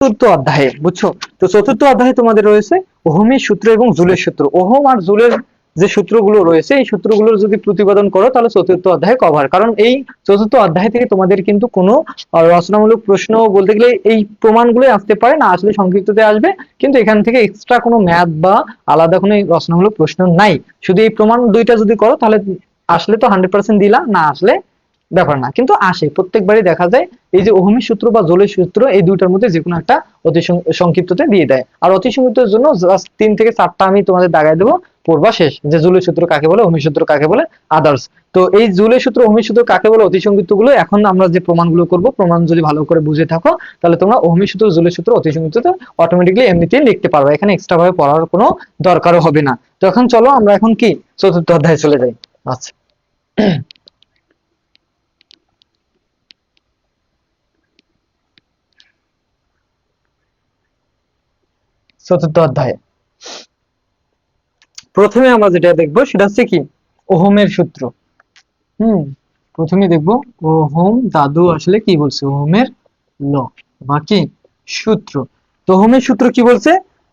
চতুর্থ অধ্যায়ে, বুঝছ? তো চতুর্থ অধ্যায়ে তোমাদের রয়েছে ওহমের সূত্র এবং জুলের সূত্র। ওহম আর জুলের যে সূত্রগুলো রয়েছে, এই সূত্রগুলোর যদি প্রতিপাদন করো, তাহলে চতুর্থ অধ্যায় কভার কারণ এই চতুর্থ অধ্যায় থেকে তোমাদের কিন্তু কোনো রচনামূলক প্রশ্ন বলতে গেলে এই প্রমাণগুলো আসতে পারে, না আসলে সংক্ষিপ্ততে আসবে, কিন্তু এখান থেকে এক্সট্রা কোনো ম্যাথ বা আলাদা কোনো রচনামূলক প্রশ্ন নাই। শুধু এই প্রমাণ দুইটা যদি করো, তাহলে আসলে তো হান্ড্রেড পার্সেন্ট দিলা, না আসলে ব্যাপার না। কিন্তু আসে, প্রত্যেকবারই দেখা যায় এই যে ওহমের সূত্র বা জোলের সূত্র এই দুইটার মধ্যে যে কোনো একটা অতি সংক্ষিপ্ততে দিয়ে দেয়। আর অতি সংক্ষিপ্তের জন্য জাস্ট তিন থেকে চারটা আমি তোমাদের দাগায় দেবো, পড়বা শেষ। যে জুলের সূত্র কাকে বলে ওহমের সূত্র কাকে বলে আদার্স তো এই জুলের সূত্র ওহমের সূত্র কাকে বলে, অতি সংক্ষিপ্তগুলো এখন আমরা যে প্রমাণগুলো করব, প্রমাণ যদি ভালো করে বুঝে থাকো, তাহলে তোমরা ওহমের সূত্র, জুলের সূত্র অতি সংক্ষিপ্ততে অটোমেটিকলি এমনিতেই লিখতে পারবে। এখানে এক্সট্রা ভাবে পড়ার কোনো দরকারও হবে না। তো এখন চলো আমরা এখন কি? চতুর্থ অধ্যায়ে চলে যাই। আচ্ছা। চতুর্থ অধ্যায়ে। প্রথমে আমরা যেটা দেখব সেটা হচ্ছে কি? ওহমের সূত্র। হুম, প্রথমে দেখব ওহম দাদু আসলে কি বলছে? ওহমের ল বা কি সূত্র। তো ওহমের সূত্র কি বলছে?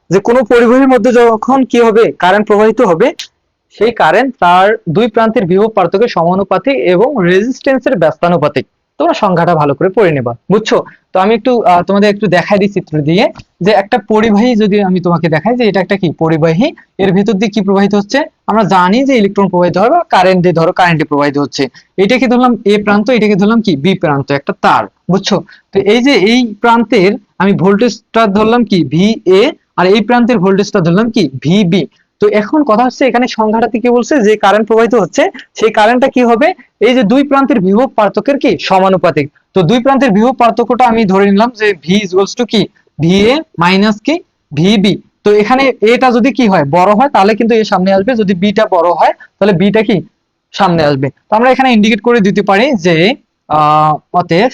যে কোনো পরিবাহীর মধ্যে যখন কি হবে? কারেন্ট প্রবাহিত হবে, সেই কারেন্ট তার দুই প্রান্তের বিভব পার্থক্যের সমানুপাতিক এবং রেজিস্ট্যান্সের ব্যস্তানুপাতিক। তোমরা সংখ্যাটা ভালো করে পড়ে নেবা, বুঝছ? তো আমি একটু তোমাদের একটু দেখাই দিই চিত্র দিয়ে যে একটা পরিবাহী যদি আমি তোমাকে দেখাই যে এটা একটা কি? পরিবাহী। এর ভিতর দিয়ে কি প্রবাহিত হচ্ছে? আমরা জানি যে ইলেকট্রন প্রবাহিত হয় বা কারেন্ট দিয়ে ধরো কারেন্টে প্রবাহিত হচ্ছে। এটাকে ধরলাম এ প্রান্ত, এটাকে ধরলাম কি? বি প্রান্ত, একটা তার, বুঝছ? তো এই যে এই প্রান্তের আমি ভোল্টেজটা ধরলাম কি? ভি এ, আর এই প্রান্তের ভোল্টেজটা ধরলাম কি? V B. তো এখন কথা হচ্ছে এখানে সংখ্যাটাতে কি বলছে? যে কারেন্ট প্রবাহিত হচ্ছে, সেই কারেন্টটা কি হবে? এই যে দুই প্রান্তের বিভব পার্থক্যের কি? সমানুপাতিক। তো দুই প্রান্তের বিভব পার্থক্যটা আমি ধরে নিলাম যে ভি ইকুয়ালস টু কি? ভি এ মাইনাস কি? ভি বি তো এখানে এটা যদি কি হয়, বড় হয়, তাহলে কিন্তু এ সামনে আসবে। যদি বিটা বড় হয়, তাহলে বিটা কি? সামনে আসবে। তো আমরা এখানে ইন্ডিকেট করে দিতে পারি যে অতএব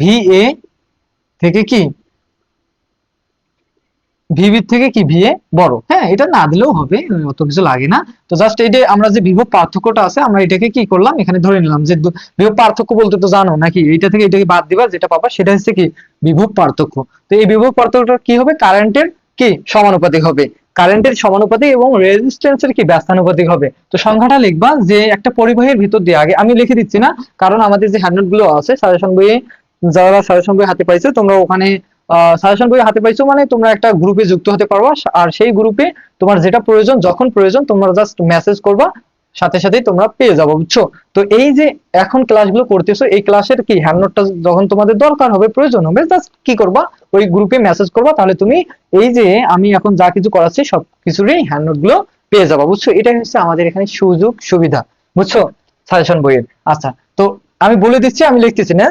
ভি এ থেকে কি? ভিবি থেকে কি ভিএ? বড়। হ্যাঁ এটা না দিলেও হবে অত কিছু লাগে না। তো জাস্ট এটা আমরা যে বিভব পার্থক্যটা আছে, আমরা এটাকে কি করলাম? এখানে ধরে নিলাম যে বিভব পার্থক্য বলতে তো জানো নাকি? এটা থেকে এটাকে বাদ দিবা, যেটা পাবা, সেটা হচ্ছে কি? বিভব পার্থক্য। তো এই বিভব পার্থক্যটা কি হবে? কারেন্টের কি? সমানুপাতিক হবে। কারেন্টের সমানুপাতিক এবং রেজিস্ট্যান্সের কি? ব্যস্তানুপাতিক হবে। তো সংখ্যাটা লিখবা যে একটা পরিবাহীর ভিতর দিয়ে, আগে আমি লিখে দিচ্ছি না, কারণ আমাদের যে হ্যান্ডনোটগুলো আছে সাজেশন বইয়ে যারা সাজেশন বই হাতে পাইছে, তোমরা ওখানে সাজেশন বই হাতে পাইছো মানে তোমরা একটা গ্রুপে যুক্ত হতে পারবা। আর সেই গ্রুপে তোমার যেটা প্রয়োজন, যখন প্রয়োজন, তোমরা জাস্ট মেসেজ করবা, সাথে সাথেই তোমরা পেয়ে যাব, বুঝছ? তো এই যে এখন ক্লাসগুলো করতেছো, এই ক্লাসের কি হ্যান্ডনোটটা যখন তোমাদের দরকার হবে, প্রয়োজন হবে জাস্ট কি করবা? ওই গ্রুপে মেসেজ করবা, তাহলে তুমি এই যে আমি এখন যা কিছু করাচ্ছি, সব কিছুরই হ্যান্ডনোটগুলো পেয়ে যাবা, বুঝছ? এটাই হচ্ছে আমাদের এখানে সুযোগ সুবিধা বুঝছ? সাজেশন বইয়ের। আচ্ছা তো আমি বলে দিচ্ছি, আমি লিখতেছি, না?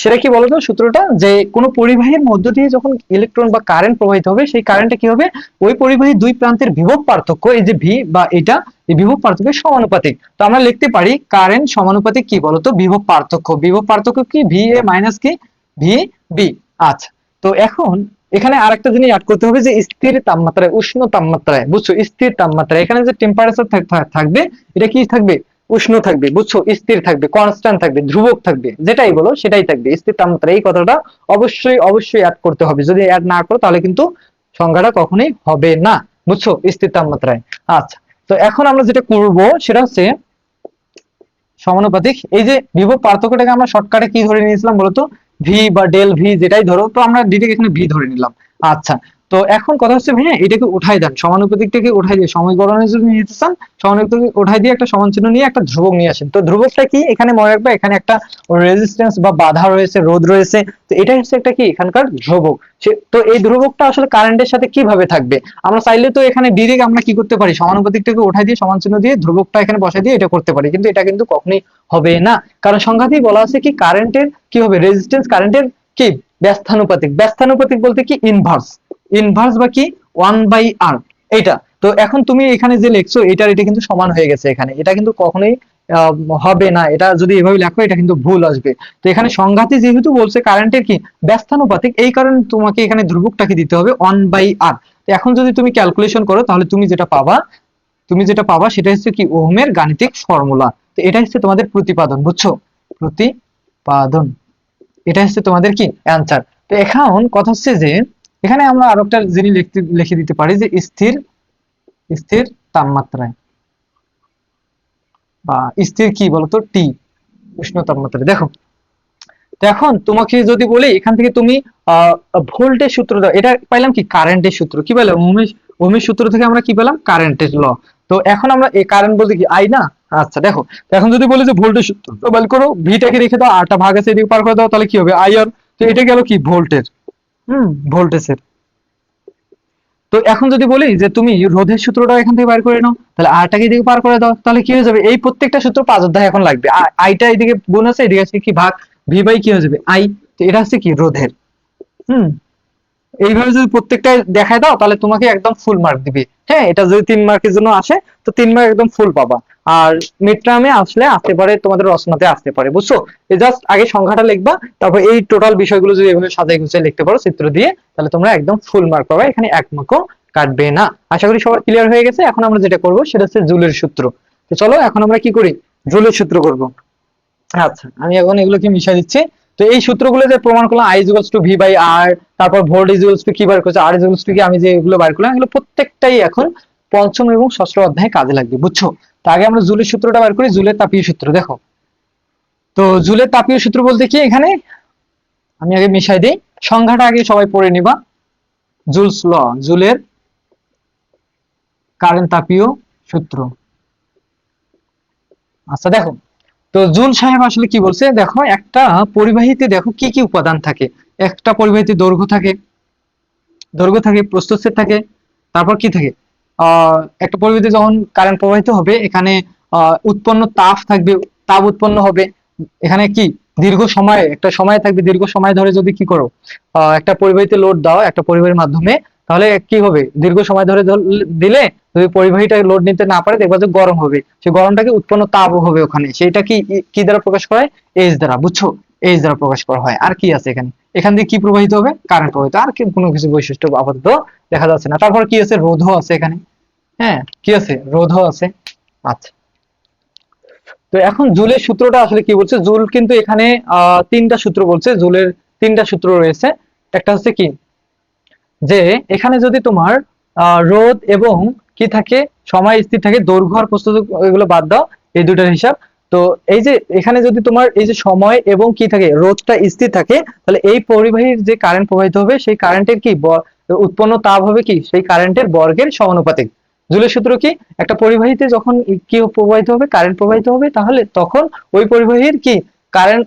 সেটা কি বলতো সূত্রটা? যে কোনো পরিবাহীর মধ্য দিয়ে যখন ইলেকট্রন বা কারেন্ট প্রবাহিত হবে, সেই কারেন্টটা কি হবে? ওই পরিবাহীর দুই প্রান্তের বিভব পার্থক্য, এই যে ভি বা এটা, এই বিভব পার্থক্যের সমানুপাতিক। তো আমরা লিখতে পারি কারেন্ট সমানুপাতিক কি বলতো? বিভব পার্থক্য। বিভব পার্থক্য কি? ভি এ মাইনাস কি? ভি বি আচ্ছা তো এখন এখানে আর একটা জিনিস অ্যাড করতে হবে যে স্থির তাপমাত্রায়, উষ্ণ তাপমাত্রায়, বুঝছ? স্থির তাপমাত্রায়। এখানে যে টেম্পারেচার থাকবে, এটা কি থাকবে? উষ্ণ থাকবে, বুঝছ? স্থির থাকবে কনস্ট্যান্ট থাকবে, ধ্রুবক থাকবে, যেটাই বলো, সেটাই থাকবে। স্থির তাপমাত্রা এই কথাটা অবশ্যই অবশ্যই অ্যাড করতে হবে। যদি অ্যাড না করো, তাহলে কিন্তু সংখ্যাটা কখনোই হবে না, বুঝছ? স্থির তাপমাত্রায়। আচ্ছা তো এখন আমরা যেটা করব, সেটা হচ্ছে সমানুপাতিক। এই যে বিভব পার্থক্যটাকে আমরা শর্টকাটে কি ধরে নিয়েছিলাম বলতো? ভি বা ডেল ভি যেটাই ধরো, তো আমরা ডিরেক্ট এখানে ভি ধরে নিলাম। আচ্ছা তো এখন কথা হচ্ছে ভাইয়া, এটাকে উঠাই দেন। সমানুপাতিকটাকে উঠাই দিয়ে, সময় গণনের জন্য নিতে চান, সমানুপাতিক উঠাই দিয়ে একটা সমান চিহ্ন নিয়ে একটা ধ্রুবক নিয়ে আসেন। তো ধ্রুবকটা কি? এখানে মনে রাখবে, এখানে একটা রেজিস্ট্যান্স বা বাধা রয়েছে, রোধ রয়েছে। তো এটাই হচ্ছে একটা কি? এখানকার ধ্রুবক। তো এই ধ্রুবকটা আসলে কারেন্টের সাথে কীভাবে থাকবে? আমরা চাইলে তো এখানে ডিরেক্ট আমরা কি করতে পারি? সমানুপাতিকটাকে উঠাই দিয়ে, সমান চিহ্ন দিয়ে ধ্রুবকটা এখানে বসাই দিয়ে এটা করতে পারি। কিন্তু এটা কিন্তু কখনোই হবে না। কারণ সংখ্যাতেই বলা আছে কি কারেন্টের কি হবে? রেজিস্ট্যান্স কারেন্টের কি? ব্যস্তানুপাতিক। ব্যস্তানুপাতিক বলতে কি? ইনভার্স ইনভার্স বা কি? ওয়ান বাই আর এটা তো এখন তুমি এখানে যে লিখছো, এটার এটা কিন্তু সমান হয়ে গেছে এখানে। এটা কিন্তু কখনোই হবে না। এটা যদি এভাবে লেখো, এটা কিন্তু ভুল আসবে। তো এখানে সংঘাতে যেহেতু বলছে কারেন্টের কি? ব্যস্তানুপাতিক। এই কারণে তোমাকে এখানে ধ্রুবকটাকে দিতে হবে ওয়ান বাই আর এখন যদি তুমি ক্যালকুলেশন করো, তাহলে তুমি যেটা পাবা, তুমি যেটা পাবা, সেটা হচ্ছে কি? ওহমের গাণিতিক ফর্মুলা তো এটা হচ্ছে তোমাদের প্রতিপাদন, বুঝছ? প্রতিপাদন। এটা হচ্ছে তোমাদের কি? অ্যান্সার তো এখন কথা হচ্ছে যে এখানে আমরা আরও একটা জিনিস লিখে দিতে পারি যে স্থির স্থির তাপমাত্রায়। বা স্থির কি বলতো? টি উষ্ণ তাপমাত্রায়। দেখো এখন তোমাকে যদি বলি, এখান থেকে তুমি ভোল্টের সূত্র দাও। এটা পাইলাম কি? কারেন্টের সূত্র। কি ওহমের ওহমের সূত্র থেকে আমরা কি পেলাম? কারেন্টের ল। তো এখন আমরা এই কারেন্ট বলতে কি? আই না? আচ্ছা দেখো। এখন যদি বলি যে ভোল্টেজ সূত্র বের করো ভিটাকে রেখে দাও আরটা ভাগ আছে, এদিকে পার করে দাও, তাহলে কি হবে? আই আর, তো এটা গেল কি? ভোল্টের। হুম, ভোল্টেজের। তো এখন যদি বলি যে তুমি রোধের সূত্রটা এখান থেকে বার করে নাও, তাহলে আরটাকে এদিকে পার করে দাও, তাহলে কি হয়ে যাবে? এই প্রত্যেকটা সূত্র পাঁচ অধ্যায় এখন লাগবে। আইটা এদিকে গুণ আছে, এদিকে আছে কি ভাগ, ভি বাই কি হয়ে যাবে? আই, তো এটা হচ্ছে কি? রোধের। হুম। এইভাবে যদি প্রত্যেকটা দেখায় দাও, তাহলে তোমাকে একদম ফুল মার্ক দিবে। হ্যাঁ এটা যদি তিন মার্কের জন্য আসে, তো তিন মার্ক একদম ফুল পাবা। আর মিড আসলে আসতে পারে, তোমাদের রচনাতে আসতে পারে, বুঝছ? জাস্ট আগে সংখ্যাটা লিখবা, তারপর এই টোটাল বিষয়গুলো যদি এভাবে সাজাই গুছিয়ে লিখতে পারো চিত্র দিয়ে, তাহলে তোমরা একদম ফুল মার্ক পাবে, এখানে এক মার্কও কাটবে না। আশা করি সবার ক্লিয়ার হয়ে গেছে, এখন আমরা যেটা করব, সেটা হচ্ছে জুলের সূত্র। তো চলো, এখন আমরা কি করি? জুলের সূত্র করব। আচ্ছা আমি এখন এগুলোকে মিশিয়ে দিচ্ছি। তো এই সূত্রগুলো যে প্রমাণ করলাম I to V by R তারপর ভোল্ট ইকুয়ালস টু কি বার করছে আর ইকুয়ালস টু কি, আমি যেগুলো বার করলাম, এগুলো প্রত্যেকটাই এখন পঞ্চম এবং ষষ্ঠ অধ্যায়ে কাজে লাগবে, বুঝছ? তো আগে আমরা জুলের সূত্রটা বার করি, জুলের তাপীয় সূত্র, দেখো। তো জুলের তাপীয় সূত্র বলতে কি এখানে? আমি আগে মিশাই দিই, সংখ্যাটা আগে সবাই পড়ে নিবা। জুলস ল, জুলের কারেন্ট তাপীয় সূত্র। আচ্ছা দেখো। তো জুল সাহেব আসলে কি বলছে? দেখো, একটা পরিবাহীতে দেখো কি কি উপাদান থাকে। একটা পরিবাহীতে দৈর্ঘ্য থাকে দৈর্ঘ্য থাকে, প্রস্থচ্ছেদ থাকে, তারপর কি থাকে? আহ, একটা পরিবাহীতে যখন কারেন্ট প্রবাহিত হবে, এখানে উৎপন্ন তাপ থাকবে, তাপ উৎপন্ন হবে। এখানে কি? দীর্ঘ সময়, একটা সময় থাকবে, দীর্ঘ সময় ধরে যদি কি করো একটা পরিবাহীতে লোড দাও, একটা পরিবাহীর মাধ্যমে তাহলে কি হবে? দীর্ঘ সময় ধরে দিলে যদি পরিবাহীটা লোড নিতে না পারে দেখবা যে গরম হবে। সেই গরমটাকে উৎপন্ন তাপ হবে ওখানে। সেটা কি কি দ্বারা প্রকাশ করা হয়? দ্বারা, বুঝছ? এইচ দ্বারা প্রকাশ করা হয়। আর কি আছে এখানে? এখান দিয়ে কি প্রবাহিত হবে? কারেন্ট প্রবাহিত। আর কি, কোনো কিছু বৈশিষ্ট্য আপাতত দেখা যাচ্ছে না। তারপর কি আছে? রোধও আছে এখানে। হ্যাঁ কি আছে? রোধও আছে। আচ্ছা। তো এখন জুলের সূত্রটা আসলে কি বলছে? জুল কিন্তু এখানে তিনটা সূত্র বলছে। জুলের তিনটা সূত্র রয়েছে। একটা হচ্ছে কি? যে এখানে যদি তোমার রোধ এবং কি থাকে, সময় স্থির থাকে, দৈর্ঘ্য আর প্রস্তুত এগুলো বাদ দাও, এই দুটার হিসাব। তো এই যে এখানে যদি তোমার এই যে সময় এবং কি থাকে, রোধটা স্থির থাকে, তাহলে এই পরিবাহীর যে কারেন্ট প্রবাহিত হবে, সেই কারেন্টের কি উৎপন্ন তাপ হবে কি? সেই কারেন্টের বর্গের সমানুপাতিক। জুলের সূত্র কি? একটা পরিবাহীতে যখন কি প্রবাহিত হবে কারেন্ট প্রবাহিত হবে, তাহলে তখন ওই পরিবাহীর কি কারেন্ট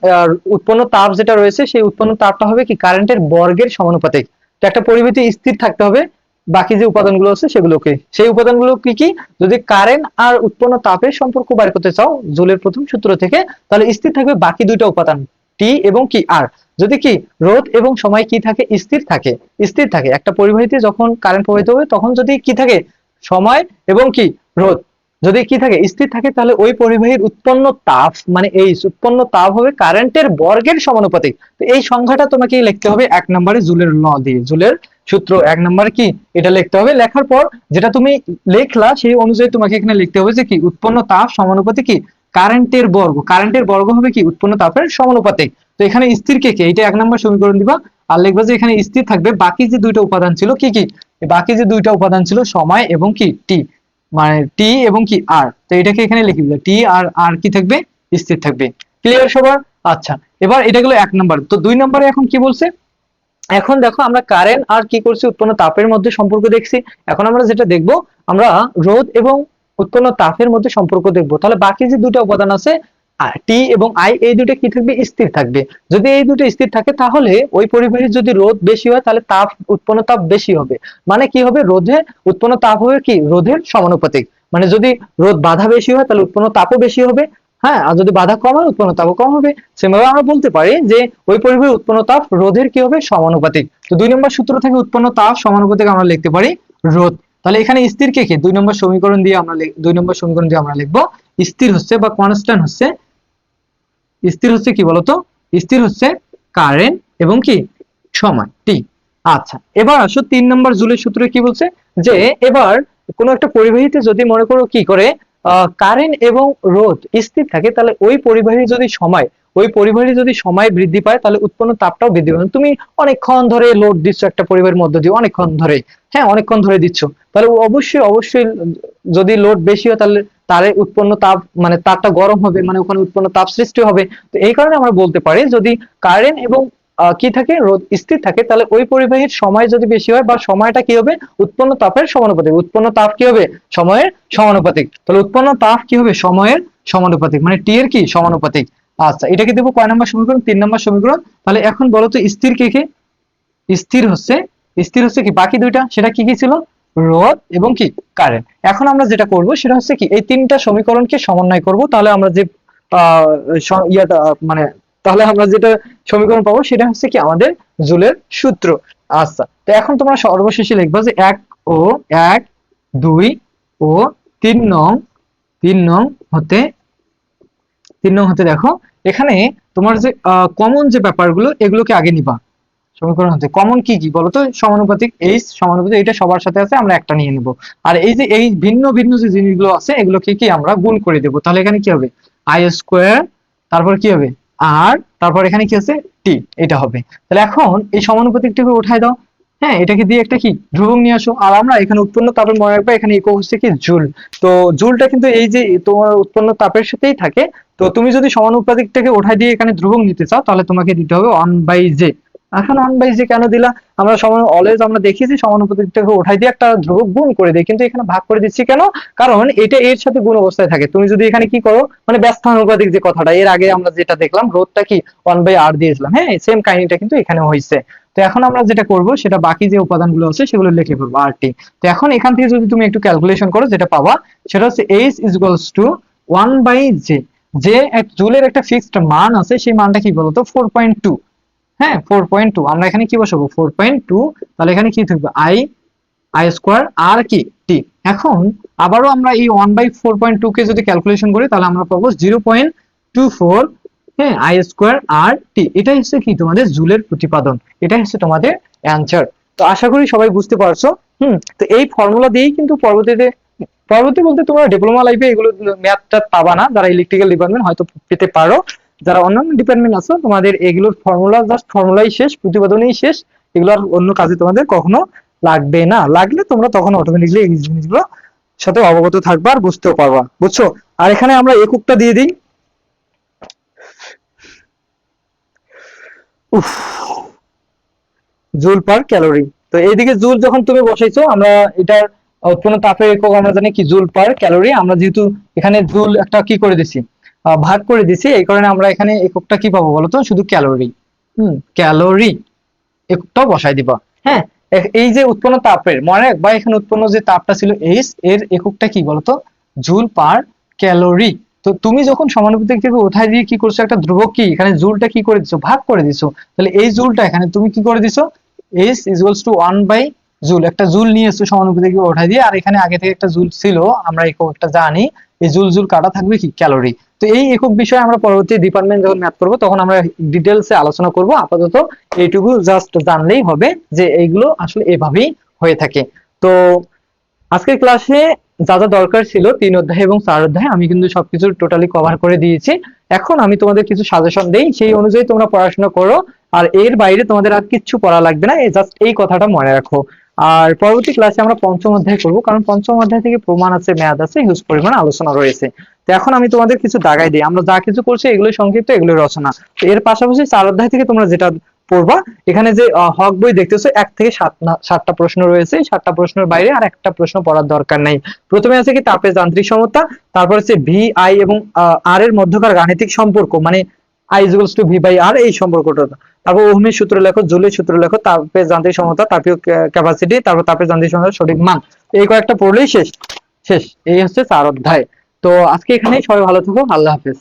উৎপন্ন তাপ যেটা রয়েছে, সেই উৎপন্ন তাপটা হবে কি কারেন্টের বর্গের সমানুপাতিক। তো একটা পরিবাহীতে স্থির থাকতে হবে, বাকি যে উপাদানগুলো আছে সেগুলোকে। সেই উপাদানগুলো কি কি? যদি কারেন্ট আর উৎপন্ন তাপের সম্পর্ক বার করতে চাও, জুলের প্রথম সূত্র থেকে, তাহলে স্থির থাকবে বাকি দুইটা উপাদান টি এবং কি আর যদি কি, রোধ এবং সময় কি থাকে? স্থির থাকে স্থির থাকে। একটা পরিবাহীতে যখন কারেন্ট প্রবাহিত হবে, তখন যদি কি থাকে? সময় এবং কি? রোধ। যদি কি থাকে, স্থির থাকে, তাহলে ওই পরিবাহীর উৎপন্ন তাপ মানে এই উৎপন্ন তাপ হবে কারেন্টের বর্গের সমানুপাতিক। তো এই সংখ্যাটা তোমাকে লিখতে হবে এক নম্বরে জুলের ল দিয়ে। জুলের সূত্র এক নম্বরে কি? এটা লিখতে হবে। লেখার পর যেটা তুমি লেখলা, সেই অনুযায়ী তোমাকে এখানে লিখতে হবে যে কি? উৎপন্ন তাপ সমানুপাতিক কি? কারেন্টের বর্গ। কারেন্টের বর্গ হবে কি? উৎপন্ন তাপের সমানুপাতিক। তো এখানে স্থির কে কে? এটা এক নম্বর সমীকরণ দিবা। আর লিখবা যে এখানে স্থির থাকবে, বাকি যে দুইটা উপাদান ছিল কি কি? বাকি যে দুইটা উপাদান ছিল সময় এবং কি? টি। মানে টি এবং কি আর তো এটাকে এখানে লিখে দিলে টি আর আর কি থাকবে? স্থির থাকবে। ক্লিয়ার সবার? আচ্ছা এবার এটা গেলো এক নম্বর তো দুই নম্বরে এখন কি বলছে? এখন দেখো আমরা কারেন্ট আর কি করছি? উৎপন্ন তাপের মধ্যে সম্পর্ক দেখছি। এখন আমরা যেটা দেখব, আমরা রোদ এবং উৎপন্ন তাপের মধ্যে সম্পর্ক দেখব। তাহলে বাকি যে দুটো উপাদান আছে টি এবং আই এই দুটো কি থাকবে? স্থির থাকবে। যদি এই দুটো স্থির থাকে, তাহলে ওই পরিবাহীর যদি রোধ বেশি হয়, তাহলে তাপ, উৎপন্ন তাপ বেশি হবে। মানে কি হবে? রোধে উৎপন্ন তাপ হবে কি? রোধের সমানুপাতিক। মানে যদি রোধ বাধা বেশি হয়, তাহলে উৎপন্ন তাপও বেশি হবে। হ্যাঁ আর যদি বাধা কম হয়, উৎপন্ন তাপও কম হবে। সেভাবে আমরা বলতে পারি যে ওই পরিবাহীর উৎপন্ন তাপ রোধের কি হবে? সমানুপাতিক। তো দুই নম্বর সূত্র থেকে উৎপন্ন তাপ সমানুপাতিক আমরা লিখতে পারি রোধ। তাহলে এখানে স্থির কে কে? দুই নম্বর সমীকরণ দিয়ে আমরা দুই নম্বর সমীকরণ দিয়ে আমরা লিখব। স্থির হচ্ছে বা কনস্ট্যান্ট হচ্ছে স্থির হচ্ছে কি বলতো? স্থির হচ্ছে কারেন্ট এবং কি? সময় টি আচ্ছা এবার আসো তিন নম্বর জুলের সূত্রে কি বলছে? যে এবার কোনো একটা পরিবাহীতে যদি মনে করো কি করে কারেন্ট এবং রোধ স্থির থাকে, তাহলে ওই পরিবাহী যদি সময়, ওই পরিবাহী যদি সময় বৃদ্ধি পায়, তাহলে উৎপন্ন তাপটাও বৃদ্ধি পাবে তুমি অনেকক্ষণ ধরে লোড দিচ্ছ একটা পরিবারের মধ্য দিয়ে, অনেকক্ষণ ধরে। হ্যাঁ অনেকক্ষণ ধরে দিচ্ছ। তাহলে অবশ্যই অবশ্যই যদি লোড বেশি হয়, তাহলে তারে উৎপন্ন তাপ মানে তাপটা গরম হবে মানে ওখানে উৎপন্ন তাপ সৃষ্টি হবে। তো এই কারণে আমরা বলতে পারি, যদি কারেন্ট এবং কি থাকে, রোধ স্থির থাকে, তাহলে ওই পরিবাহীর সময় যদি বেশি হয় বা সময়টা কি হবে? উৎপন্ন তাপের সমানুপাতিক। উৎপন্ন তাপ কি হবে? সময়ের সমানুপাতিক। তাহলে উৎপন্ন তাপ কি হবে? সময়ের সমানুপাতিক। মানে টি এর কি? সমানুপাতিক। আচ্ছা এটাকে দেবো কয় নম্বর সমীকরণ? তিন নম্বর সমীকরণ। তাহলে এখন বলো তো, স্থির কে কে? স্থির হচ্ছে স্থির হচ্ছে কি? বাকি দুইটা? সেটা কি কি ছিল? রোধ এবং কি? কারেন্ট। এখন আমরা যেটা করব সেটা হচ্ছে কি, এই তিনটা সমীকরণকে সমন্বয় করব, তাহলে আমরা যে ইয়াটা মানে তাহলে আমরা যেটা সমীকরণ পাবো সেটা হচ্ছে কি আমাদের জুলের সূত্র। আচ্ছা তো এখন তোমরা সর্বশেষে লিখবা যে এক ও এক, দুই ও তিন নং তিন নং হতে, তিন নং হতে দেখো, এখানে তোমার যে কমন যে ব্যাপারগুলো, এগুলোকে আগে নিবা। সমীকরণ হতে কমন কি কি? বলতো সমানুপাতিক এইচ সমানুপাতিক, এটা সবার সাথে আছে, আমরা একটা নিয়ে নিব। আর এই যে এই ভিন্ন ভিন্ন যে জিনিসগুলো আছে এগুলোকে কি আমরা গুণ করে দেব? তাহলে এখানে কি হবে? আই স্কোয়ার তারপর কি হবে? আর তারপর এখানে কি আছে? টি এটা হবে। তাহলে এখন এই সমানুপাতিকটাকে উঠায় দাও। হ্যাঁ এটাকে দিয়ে একটা কি? ধ্রুবক নিয়ে আসো। আর আমরা এখানে উৎপন্ন তাপের মনে রাখব এখানে একক হচ্ছে কি? জুল। তো জুলটা কিন্তু এই যে তোমার উৎপন্ন তাপের সাথেই থাকে। তো তুমি যদি সমানুপাতিকটাকে উঠায় দিয়ে এখানে ধ্রুবক নিতে চাও, তাহলে তোমাকে দিতে হবে ওয়ান বাই জে এখন ওয়ান বাই জে কেন দিলা? আমরা সমান অলওয়েজ আমরা দেখিয়েছি সমানুপাতিকটাকে উঠাই দিয়ে একটা ধ্রুবক গুণ করে দিই। কিন্তু এখানে ভাগ করে দিচ্ছি কেন? কারণ এটা এর সাথে গুণ অবস্থায় থাকে। তুমি যদি এখানে কি করো? মানে ব্যস্তানুপাতিক যে কথাটা, এর আগে আমরা যেটা দেখলাম, রোধটা কি? ওয়ান বাই আর দিয়েছিলাম। হ্যাঁ সেম কাহিনীটা কিন্তু এখানে হয়েছে তো এখন আমরা যেটা করব, সেটা বাকি যে উপাদানগুলো আছে, সেগুলো লিখে ফেলব আর টি তো এখন এখান থেকে যদি তুমি একটু ক্যালকুলেশন করো, যেটা পাবা, সেটা হচ্ছে H is to one by J যে এক জুলের একটা ফিক্সড মান আছে, সেই মানটা কি বলতো? ফোর পয়েন্ট টু হ্যাঁ ফোর পয়েন্ট টু আমরা এখানে কি বসাবো? ফোর পয়েন্ট টু তাহলে এখানে কি থাকবে? আই আই স্কোয়ার আর কি? টি এখন আবারও আমরা এই one by four point two কে যদি ক্যালকুলেশন করি, তাহলে আমরা পাবো জিরো পয়েন্ট টু ফোর হ্যাঁ আই স্কোয়ার আর টি এটাই হচ্ছে কি? তোমাদের জুলের প্রতিপাদন। এটা হচ্ছে তোমাদের অ্যান্সার তো আশা করি সবাই বুঝতে পারছ। হুম, তো এই ফর্মুলা দিয়েই কিন্তু পরবর্তীতে, পরবর্তী বলতে তোমরা ডিপ্লোমা লাইফে এগুলো ম্যাথটা পাবা না। যারা ইলেকট্রিক্যাল ডিপার্টমেন্ট হয়তো পেতে পারো। যারা অন্যান্য ডিপার্টমেন্ট আছো, তোমাদের এগুলোর ফর্মুলা জাস্ট ফর্মুলাই শেষ প্রতিপাদনই শেষ। এগুলো আর অন্য কাজে তোমাদের কখনো লাগবে না। লাগলে তোমরা তখন অটোমেটিকলি এই জিনিসগুলো সাথে অবগত থাকবা আর বুঝতেও পারবা। বুঝছ? আর এখানে আমরা এককটা দিয়ে দিই। উফ। জুল পার ক্যালোরি তো এইদিকে জুল যখন তুমি বসাইছো, আমরা এটার উৎপন্ন তাপের একক, আমরা জানি কি? জুল পার ক্যালোরি আমরা যেহেতু এখানে জুল একটা কি করে দিছি? ভাগ করে দিছি। এই কারণে আমরা এখানে এককটা কি পাবো বলতো শুধু ক্যালোরি। হুম, ক্যালোরি এককটাও বসাই দিবা। হ্যাঁ এই যে উৎপন্ন তাপের, মনে রাখবা, এখানে উৎপন্ন যে তাপটা ছিল এইচ এর এককটা কি বলতো জুল পার ক্যালোরি। তো তুমি যখন সমানুপাতিক থেকে উঠাই দিয়ে কি করছ? একটা ধ্রুবক কি? এখানে জুলটা কি করে দিছো? ভাগ করে দিছো। তাহলে এই জুলটা এখানে তুমি কি করে দিছো? H equals to one by joule. একটা জুল নিয়ে এসছো সমানুপাতিক উঠাই দিয়ে। আর এখানে আগে থেকে একটা জুল ছিল, আমরা এককটা জানি। এই জুল জুল কাটা থাকবে কি? ক্যালোরি। তো এই একক বিষয়ে আমরা পরবর্তী ডিপার্টমেন্ট যখন ম্যাথ করব, তখন আমরা ডিটেলসে আলোচনা করব। আপাতত এইটুকু জাস্ট জানলেই হবে যে এইগুলো আসলে এভাবেই হয়ে থাকে। তো আজকের ক্লাসে যা যা দরকার ছিল, তিন অধ্যায় এবং চার অধ্যায়, আমি কিন্তু সবকিছু টোটালি কভার করে দিয়েছি। এখন আমি তোমাদের কিছু সাজেশন দেই, সেই অনুযায়ী তোমরা পড়াশোনা করো, আর এর বাইরে তোমাদের আর কিচ্ছু পড়া লাগবে না জাস্ট এই কথাটা মনে রাখো। আর পরবর্তী ক্লাসে আমরা পঞ্চম অধ্যায় করব, কারণ পঞ্চম অধ্যায় থেকে প্রমাণ আছে ম্যাথ আছে হিউজ পরিমাণ আলোচনা রয়েছে। তো এখন আমি তোমাদের কিছু দাগাই দিই। আমরা যা কিছু করছি, এগুলোই সংক্ষিপ্ত, এগুলোই রচনা। তো এর পাশাপাশি চার অধ্যায় থেকে তোমরা যেটা পড়বা, এখানে যে হক বই দেখতেছো, এক থেকে সাত সাতটা প্রশ্ন রয়েছে। সাতটা প্রশ্নের বাইরে আর একটা প্রশ্ন পড়ার দরকার নেই। প্রথমে আছে কি, তাপের যান্ত্রিক সমতা, তারপর হচ্ছে ভি আই এবং আর এর মধ্যকার গাণিতিক সম্পর্ক মানে I equals to V by R এই সম্পর্কটা। তারপর ওহমের সূত্র লেখো, জুলের সূত্র লেখো তাপের যান্ত্রিক সমতা, তাপীয় ক্যাপাসিটি তারপর তাপের যান্ত্রিক সমতা সঠিক মান। এই কয়েকটা পড়লেই শেষ। শেষ। এই হচ্ছে চার অধ্যায়। তো আজকে এখানেই সবাই ভালো থাকো। আল্লাহ হাফেজ।